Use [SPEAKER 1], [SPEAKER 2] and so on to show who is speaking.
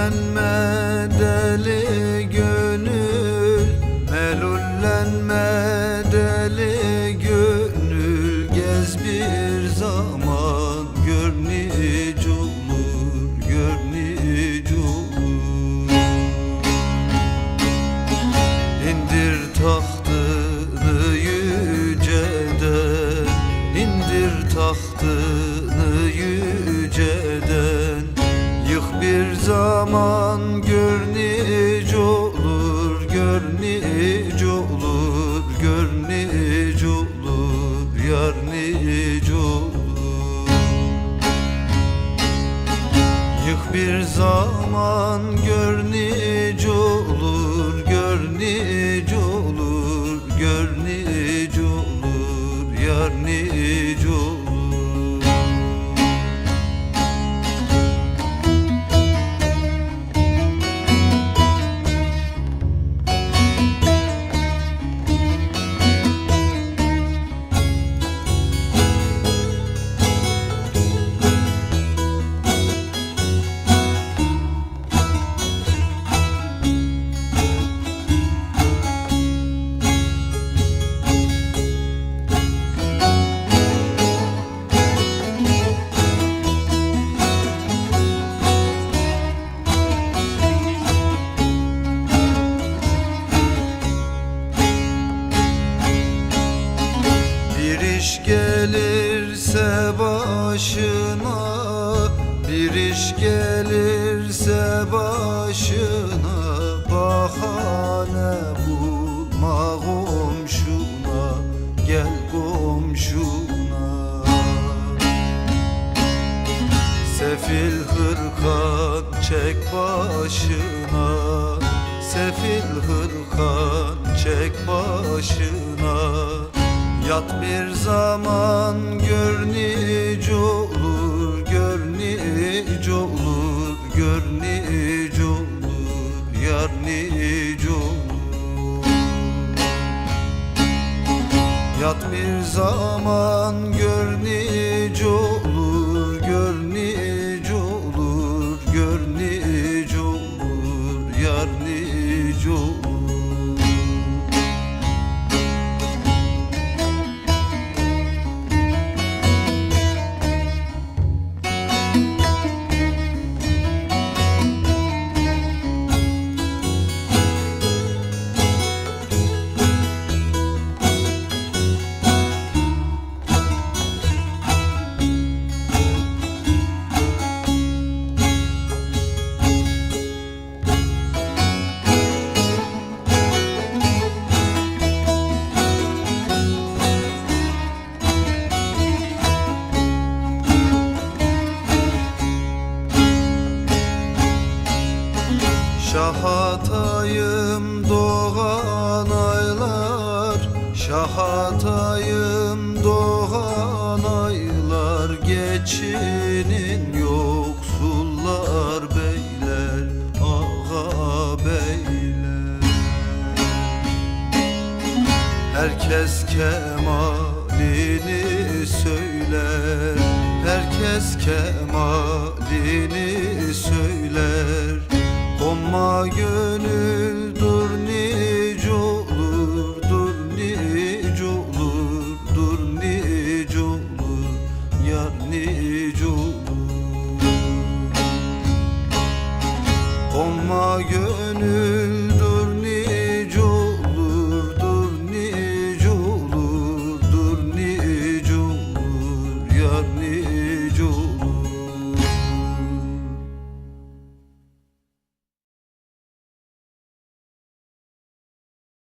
[SPEAKER 1] Melullenme deli gönül Melullenme deli gönül. Gez bir zaman gör nice olur Gör nice olur İndir tahtını yüceden İndir tahtını yüceden. Büyük bir zaman görnic olur, görnic olur, görnic olur, yar nic olur. Büyük bir zaman görnic olur, görnic olur, görnic olur, yar nic olur gelirse başına Bir iş gelirse başına Bahane bulma komşuna Gel komşuna. Sefil hırkan çek başına Sefil hırkan çek başına Yat bir zaman gör nice olur Gör nice olur Gör nice olur Yar nice olur. Yat bir zaman gör nice olur Şahatayım doğan aylar Şahatayım doğan aylar. Geçinin yoksullar beyler Ağa beyler. Herkes kemalini söyler Herkes kemalini söyler ama gönül dur nice olur Dur nice olur Dur nice olur Yar nice olur. Ama gönül dur nice olur Dur nice olur Dur nice olur Yar nice